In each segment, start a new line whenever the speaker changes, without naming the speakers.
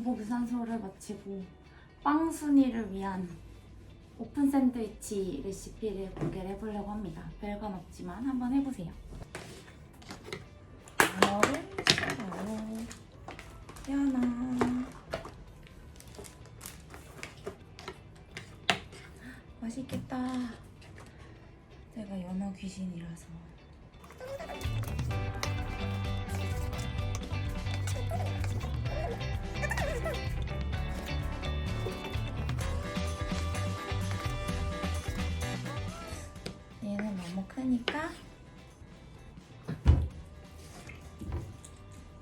공복 유산소를 마치고 빵순이를 위한 오픈 샌드위치 레시피를 공개를 해보려고 합니다. 별건 없지만 한번 해보세요. 연어를 썰어요. 연어. 맛있겠다. 제가 연어 귀신이라서.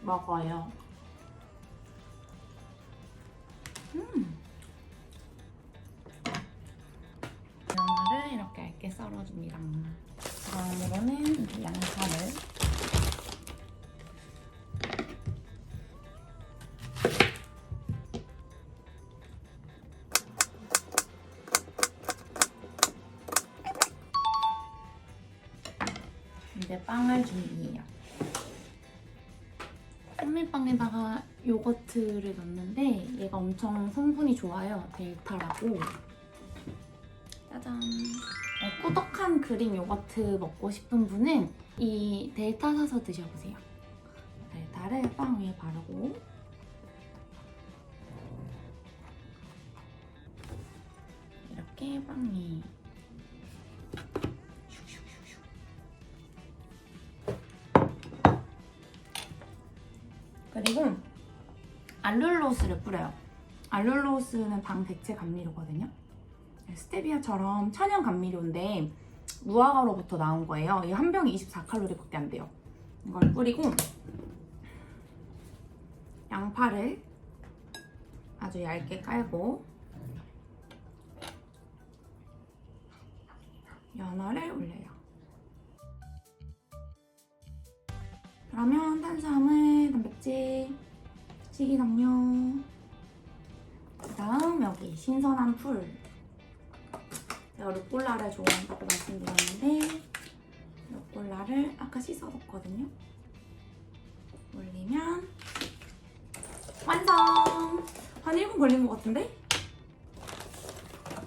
먹어요. 음. 연어를 이렇게 얇게 썰어줍니다. 다음으로는 양파를 이제 빵을 준비해요. 현미빵에다가 요거트를 넣는데 얘가 엄청 성분이 좋아요. 델타라고. 짜잔. 어, 꾸덕한 그릭 요거트 먹고 싶은 분은 이 델타 사서 드셔보세요. 델타를 빵 위에 바르고 이렇게 빵 위에 그리고 알룰로스를 뿌려요. 알룰로스는 당 대체 감미료거든요. 스테비아처럼 천연 감미료인데 무화과로부터 나온 거예요. 이 한 병에 24칼로리밖에 안 돼요. 이걸 뿌리고 양파를 아주 얇게 깔고 연어를 올려요. 그러면 탄수화물, 단백질, 식이섬유 그 다음 여기 신선한 풀 제가 루꼴라를 좋아한다고 말씀드렸는데 루꼴라를 아까 씻어뒀거든요. 올리면 완성! 한 1분 걸린 것 같은데?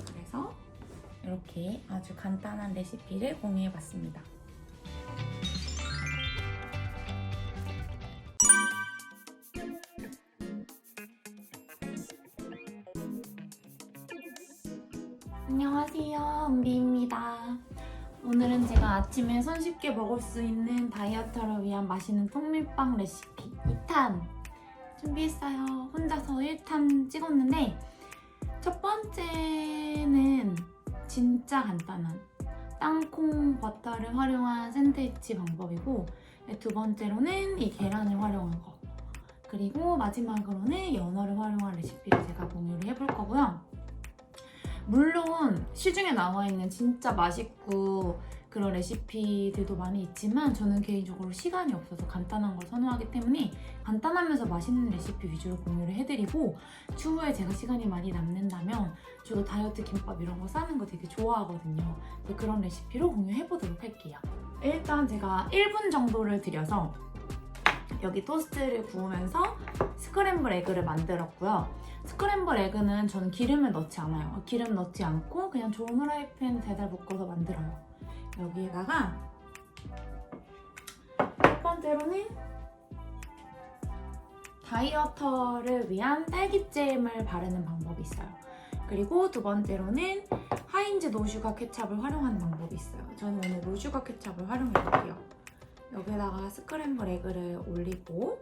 그래서 이렇게 아주 간단한 레시피를 공유해봤습니다. 안녕하세요, 은비입니다. 오늘은 제가 아침에 손쉽게 먹을 수 있는 다이어트를 위한 맛있는 통밀빵 레시피 2탄 준비했어요. 혼자서 1탄 찍었는데 첫 번째는 진짜 간단한 땅콩 버터를 활용한 샌드위치 방법이고 두 번째로는 이 계란을 활용한 거 그리고 마지막으로는 연어를 활용한 레시피를 제가 공유를 해볼 거고요. 물론 시중에 나와 있는 진짜 맛있고 그런 레시피들도 많이 있지만 저는 개인적으로 시간이 없어서 간단한 걸 선호하기 때문에 간단하면서 맛있는 레시피 위주로 공유를 해드리고 추후에 제가 시간이 많이 남는다면 저도 다이어트 김밥 이런 거 싸는 거 되게 좋아하거든요. 그런 레시피로 공유해보도록 할게요. 일단 제가 1분 정도를 들여서 여기 토스트를 구우면서 스크램블 에그를 만들었고요. 스크램블 에그는 저는 기름을 넣지 않아요. 기름 넣지 않고 그냥 좋은 후라이팬 대달 볶아서 만들어요. 여기에다가 첫 번째로는 다이어터를 위한 딸기잼을 바르는 방법이 있어요. 그리고 두 번째로는 하인즈 노슈가 케찹을 활용하는 방법이 있어요. 저는 오늘 노슈가 케찹을 활용해 볼게요. 여기다가 스크램블 에그를 올리고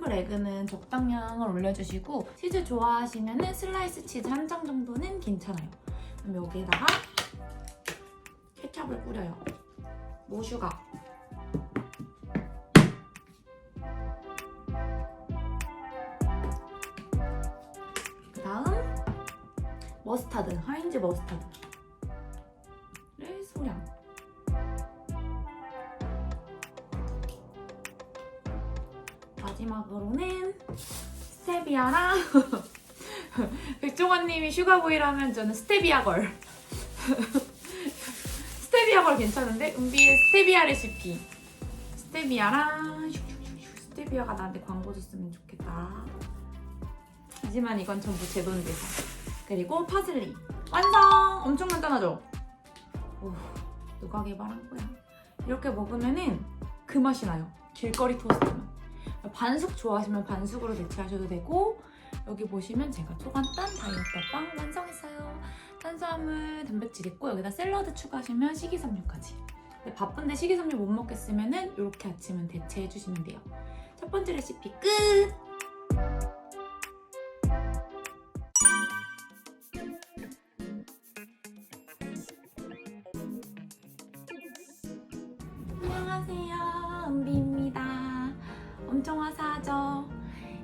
스크램블 에그는 적당량을 올려주시고 치즈 좋아하시면 슬라이스 치즈 한 장 정도는 괜찮아요. 그럼 여기에다가 케찹을 뿌려요. 모슈가. 그 다음 머스타드, 하인즈 머스타드를 소량. 마지막으로는 스테비아랑 백종원님이 슈가보이라면 저는 스테비아걸. 스테비아걸 괜찮은데? 은비의 스테비아 레시피. 스테비아랑 스테비아가 나한테 광고 줬으면 좋겠다. 하지만 이건 전부 제 돈 대사. 그리고 파슬리. 완성! 엄청 간단하죠? 오, 누가 개발한 거야? 이렇게 먹으면은 그 맛이 나요. 길거리 토스트만. 반숙 좋아하시면 반숙으로 대체하셔도 되고 여기 보시면 제가 초간단 다이어트 빵 완성했어요. 탄수화물, 단백질 있고 여기다 샐러드 추가하시면 식이섬유까지. 바쁜데 식이섬유 못 먹겠으면 은 이렇게 아침은 대체해 주시면 돼요. 첫 번째 레시피 끝! 안녕하세요, 은비 엄청 화사 하죠?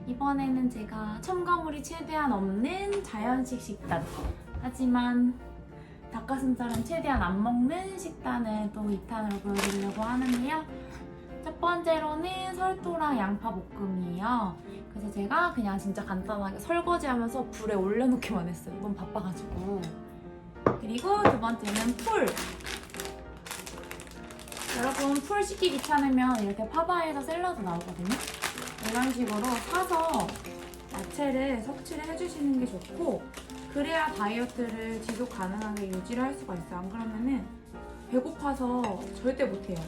이번에는 제가 첨가물이 최대한 없는 자연식 식단. 하지만 닭가슴살은 최대한 안 먹는 식단을 또 2탄으로 보여드리려고 하는데요. 첫 번째로는 설도랑 양파 볶음이에요. 그래서 제가 그냥 진짜 간단하게 설거지하면서 불에 올려놓기만 했어요. 너무 바빠가지고. 그리고 두 번째는 풀. 여러분 풀 씻기 귀찮으면 이렇게 파바에서 샐러드 나오거든요. 이런 식으로 사서 야채를 섭취를 해주시는 게 좋고 그래야 다이어트를 지속 가능하게 유지를 할 수가 있어요. 안 그러면은 배고파서 절대 못해요.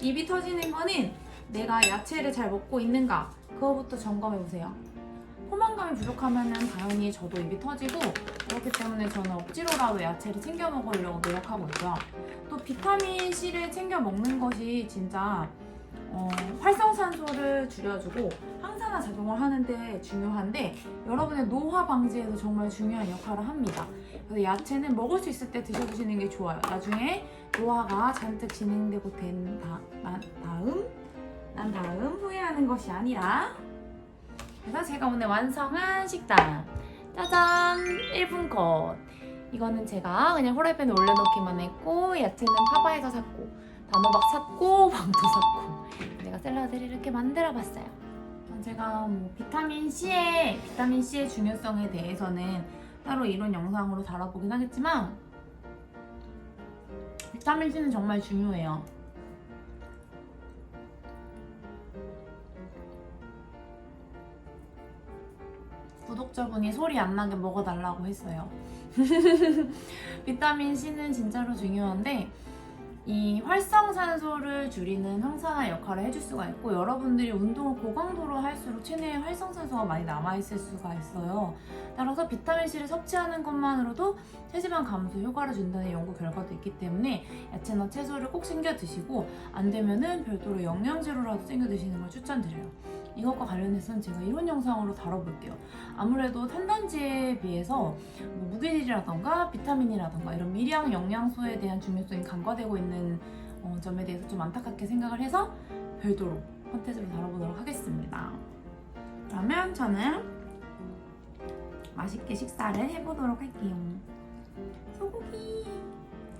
입이 터지는 거는 내가 야채를 잘 먹고 있는가 그거부터 점검해 보세요. 포만감이 부족하면은 당연히 저도 입이 터지고 그렇기 때문에 저는 억지로라도 야채를 챙겨 먹으려고 노력하고 있고요. 또 비타민 C를 챙겨 먹는 것이 진짜 어, 활성산소를 줄여주고 항산화 작용을 하는데 중요한데 여러분의 노화 방지에도 정말 중요한 역할을 합니다. 그래서 야채는 먹을 수 있을 때 드셔주시는 게 좋아요. 나중에 노화가 잔뜩 진행되고 된 다, 나, 다음 난 다음 후회하는 것이 아니라 그래서 제가 오늘 완성한 식단 짜잔! 1분 컷 이거는 제가 그냥 후라이팬에 올려놓기만 했고 야채는 파바에서 샀고 단호박 샀고 빵도 샀고. 내가 샐러드를 이렇게 만들어봤어요. 제가 뭐 비타민 C의 비타민 C의 중요성에 대해서는 따로 이런 영상으로 다뤄보긴 하겠지만 비타민 C는 정말 중요해요 구독자분이 소리 안 나게 먹어달라고 했어요. 비타민 C는 진짜로 중요한데 이 활성산소를 줄이는 항산화 역할을 해줄 수가 있고 여러분들이 운동을 고강도로 할수록 체내에 활성산소가 많이 남아있을 수가 있어요. 따라서 비타민 C를 섭취하는 것만으로도 체지방 감소 효과를 준다는 연구 결과도 있기 때문에 야채나 채소를 꼭 챙겨 드시고 안 되면은 별도로 영양제로라도 챙겨 드시는 걸 추천드려요. 이것과 관련해서는 제가 이런 영상으로 다뤄볼게요. 아무래도 탄단지에 비해서 뭐 무기질이라던가 비타민이라던가 이런 미량 영양소에 대한 중요성이 간과되고 있는 어, 점에 대해서 좀 안타깝게 생각을 해서 별도로 컨텐츠로 다뤄보도록 하겠습니다. 그러면 저는 맛있게 식사를 해보도록 할게요. 소고기,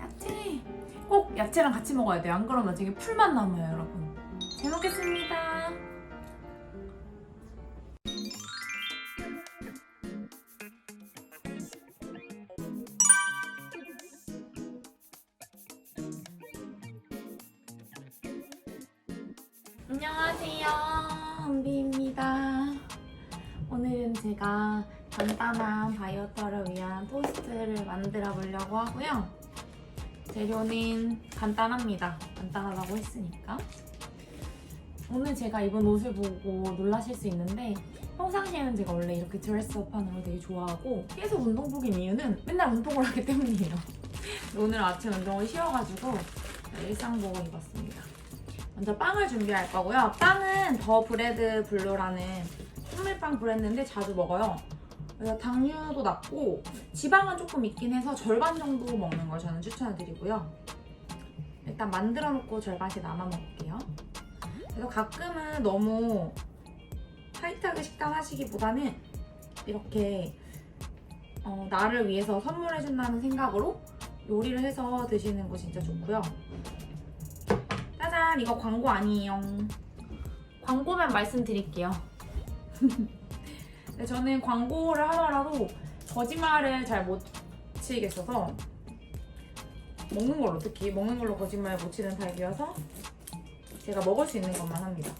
야채 꼭 야채랑 같이 먹어야 돼요. 안 그러면 나중에 풀만 남아요, 여러분. 잘 먹겠습니다. 제가 간단한 다이어트를 위한 토스트를 만들어 보려고 하고요. 재료는 간단합니다. 간단하다고 했으니까. 오늘 제가 입은 옷을 보고 놀라실 수 있는데 평상시에는 제가 원래 이렇게 드레스업 하는 걸 되게 좋아하고 계속 운동복인 이유는 맨날 운동을 하기 때문이에요. 오늘 아침 운동을 쉬어가지고 일상복을 입었습니다. 먼저 빵을 준비할 거고요. 빵은 더 브레드 블루라는 통밀빵 브랜드인데 자주 먹어요. 그래서 당류도 낮고 지방은 조금 있긴 해서 절반 정도 먹는 걸 저는 추천을 드리고요. 일단 만들어 놓고 절반씩 나눠 먹을게요. 그래서 가끔은 너무 타이트하게 식단 하시기보다는 이렇게 어, 나를 위해서 선물해준다는 생각으로 요리를 해서 드시는 거 진짜 좋고요. 짜잔 이거 광고 아니에요 광고만 말씀드릴게요 근데 저는 광고를 하더라도 거짓말을 잘 못 치겠어서 먹는 걸로 특히 먹는 걸로 거짓말 못 치는 타입이어서 제가 먹을 수 있는 것만 합니다.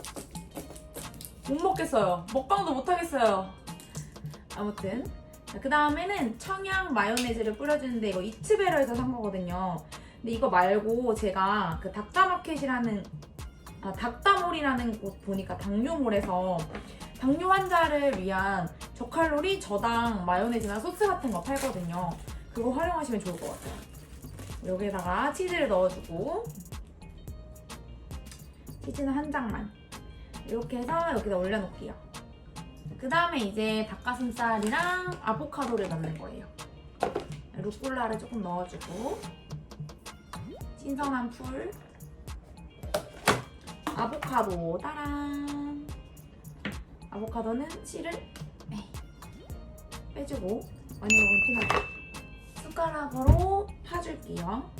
못 먹겠어요. 먹방도 못 하겠어요. 아무튼 그 다음에는 청양 마요네즈를 뿌려주는데 이거 이츠베러에서 산 거거든요. 근데 이거 말고 제가 그 닥터마켓이라는 아, 닥터몰이라는 곳 보니까 당뇨몰에서 당뇨 환자를 위한 저칼로리 저당 마요네즈나 소스 같은 거 팔거든요. 그거 활용하시면 좋을 것 같아요. 여기에다가 치즈를 넣어주고 치즈는 한 장만 이렇게 해서 여기다 올려놓을게요. 그 다음에 이제 닭가슴살이랑 아보카도를 넣는 거예요. 루꼴라를 조금 넣어주고 신선한 풀 아보카도 따란 아보카도는 씨를 에이, 빼주고 많이 먹으면 티나죠 숟가락으로 파줄게요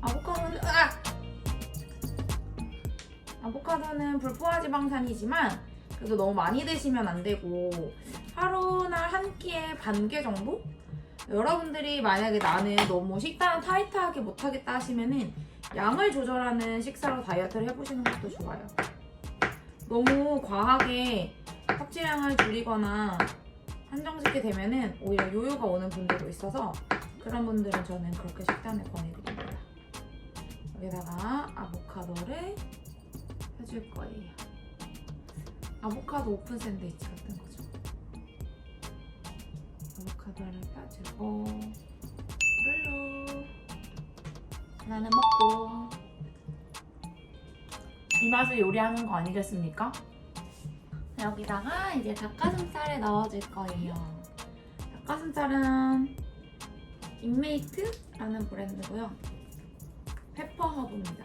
아보카도는 으악! 아보카도는 불포화지방산이지만 그래도 너무 많이 드시면 안 되고 하루나 한 끼에 반 개 정도? 여러분들이 만약에 나는 너무 식단 타이트하게 못하겠다 하시면은 양을 조절하는 식사로 다이어트를 해보시는 것도 좋아요. 너무 과하게 섭취량을 줄이거나 한정짓게 되면은 오히려 요요가 오는 분들도 있어서 그런 분들은 저는 그렇게 식단을 권해드립니다. 여기다가 아보카도를 해줄 거예요. 아보카도 오픈 샌드위치 같은 거죠. 아보카도를 펴주고 룰루 하나는 먹고 이 맛을 요리하는 거 아니겠습니까? 여기다가 이제 닭가슴살을 넣어줄 거예요. 닭가슴살은 인메이트라는 브랜드고요. 페퍼허브입니다.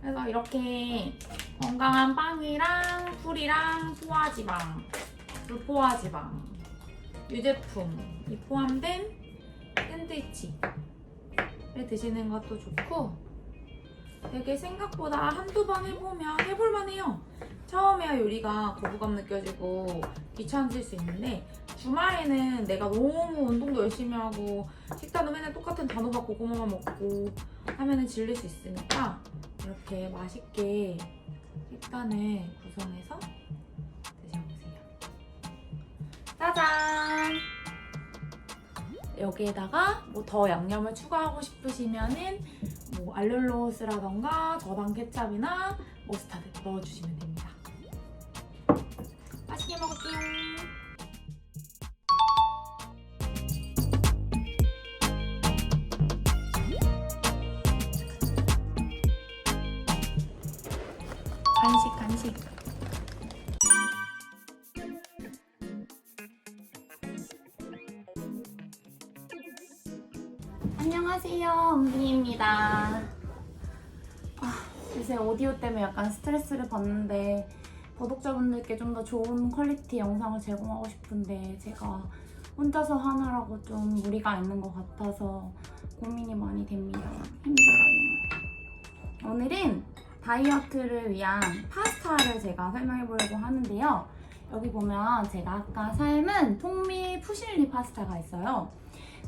그래서 이렇게 건강한 빵이랑 풀이랑 포화지방, 불포화지방, 유제품이 포함된 샌드위치를 드시는 것도 좋고 되게 생각보다 한두 번 해보면 해볼만 해요. 처음에야 요리가 거부감 느껴지고 귀찮으실 수 있는데 주말에는 내가 너무 운동도 열심히 하고 식단도 맨날 똑같은 단호박 고구마만 먹고 하면은 질릴 수 있으니까 이렇게 맛있게 식단을 구성해서 드셔보세요. 짜잔! 여기에다가 뭐 더 양념을 추가하고 싶으시면은 뭐 알룰로스라던가 저당 케찹이나 머스타드 넣어주시면 됩니다. 안녕하세요, 은비입니다. 아, 요새 오디오 때문에 약간 스트레스를 받는데 구독자분들께 좀 더 좋은 퀄리티 영상을 제공하고 싶은데 제가 혼자서 하느라고 좀 무리가 있는 것 같아서 고민이 많이 됩니다. 힘들어요. 오늘은 다이어트를 위한 파스타를 제가 설명해 보려고 하는데요. 여기 보면 제가 아까 삶은 통밀 푸실리 파스타가 있어요.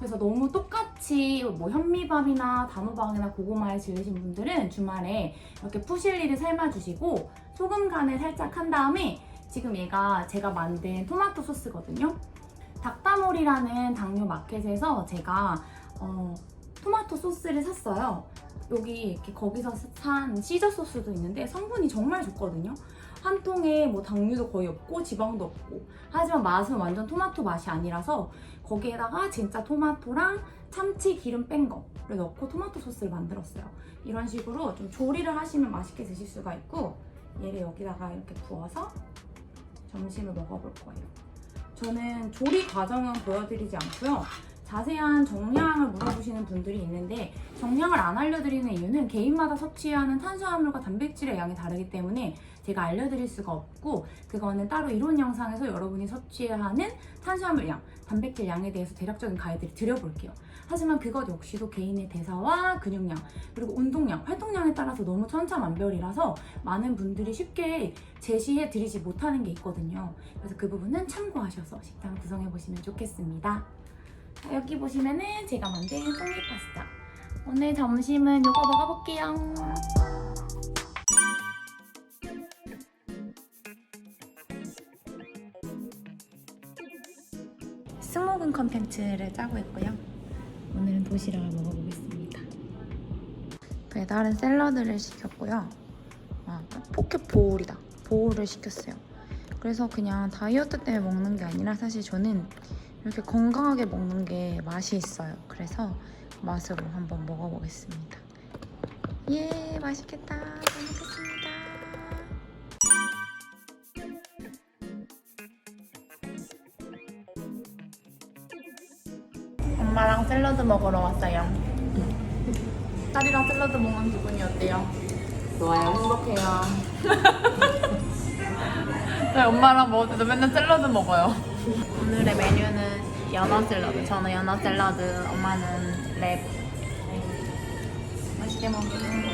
그래서 너무 똑같이 뭐 현미밥이나 단호박이나 고구마에 질리신 분들은 주말에 이렇게 푸실리를 삶아주시고 소금 간을 살짝 한 다음에 지금 얘가 제가 만든 토마토 소스거든요. 닭다몰이라는 당뇨 마켓에서 제가 어, 토마토 소스를 샀어요. 여기 이렇게 거기서 산 시저 소스도 있는데 성분이 정말 좋거든요. 한 통에 뭐 당류도 거의 없고 지방도 없고 하지만 맛은 완전 토마토 맛이 아니라서 거기에다가 진짜 토마토랑 참치 기름 뺀 거를 넣고 토마토 소스를 만들었어요. 이런 식으로 좀 조리를 하시면 맛있게 드실 수가 있고 얘를 여기다가 이렇게 부어서 점심을 먹어볼 거예요. 저는 조리 과정은 보여드리지 않고요. 자세한 정량을 물어보시는 분들이 있는데 정량을 안 알려드리는 이유는 개인마다 섭취하는 탄수화물과 단백질의 양이 다르기 때문에 제가 알려드릴 수가 없고 그거는 따로 이론 영상에서 여러분이 섭취해야 하는 탄수화물 양, 단백질 양에 대해서 대략적인 가이드를 드려볼게요. 하지만 그것 역시도 개인의 대사와 근육량 그리고 운동량, 활동량에 따라서 너무 천차만별이라서 많은 분들이 쉽게 제시해 드리지 못하는 게 있거든요. 그래서 그 부분은 참고하셔서 식단 구성해 보시면 좋겠습니다. 자, 여기 보시면은 제가 만든 송이 파스타. 오늘 점심은 요거 먹어볼게요. 스모근 컨텐츠를 짜고 있고요. 오늘은 도시락을 먹어보겠습니다. 배달은 샐러드를 시켰고요. 아, 포켓 보울이다. 보울을 시켰어요. 그래서 그냥 다이어트 때문에 먹는 게 아니라 사실 저는 이렇게 건강하게 먹는 게 맛이 있어요. 그래서 맛으로 한번 먹어보겠습니다. 예, 맛있겠다. 잘 먹겠습니다. 엄마랑 샐러드 먹으러 왔어요. 딸이랑 샐러드 먹는 기분이 어때요?
좋아요. 행복해요.
네, 엄마랑 먹을 때도 맨날 샐러드 먹어요. 오늘의 메뉴는 연어 샐러드. 저는 연어 샐러드, 엄마는 랩. 맛있게 먹을게요.